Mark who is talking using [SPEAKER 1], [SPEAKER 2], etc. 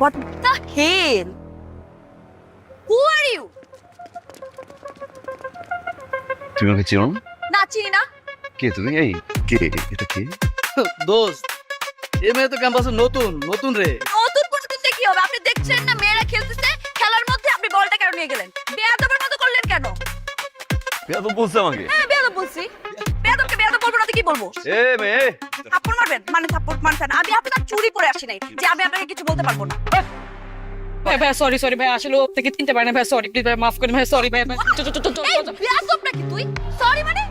[SPEAKER 1] What the hell? Who are you?
[SPEAKER 2] তুমি আমাকে চেনো না?
[SPEAKER 1] না চিনি না।
[SPEAKER 2] কে তুমি? এই কে? এটা কে?
[SPEAKER 3] দোস্ত এ মেয়ে তো ক্যাম্পাসে নতুন নতুন রে।
[SPEAKER 1] নতুন করে দিতে কি হবে? আপনি দেখছেন না মেয়েরা খেলতেছে? খেলার মধ্যে আপনি বলটা কেন নিয়ে গেলেন? বেয়াদবের মতো করলেন কেন?
[SPEAKER 2] তো বলছে আমাকে।
[SPEAKER 1] হ্যাঁ বেয়াদব বলছি। বেয়াদব বলব
[SPEAKER 2] এ মেয়ে।
[SPEAKER 1] থাপ্পড় মারবেন? মানে থাপ্পড় মারছেন আমি আপনার চুরি করে আসি নাই। যে আমি আপনাকে কিছু বলতে পারব না।
[SPEAKER 4] ভাই ভাই সরি সরি ভাই আসলে ও থেকে চিনতে পারে না ভাই সরি প্লিজ ভাই মাফ করে ভাই সরি ভাই
[SPEAKER 1] তুই? সরি মানে?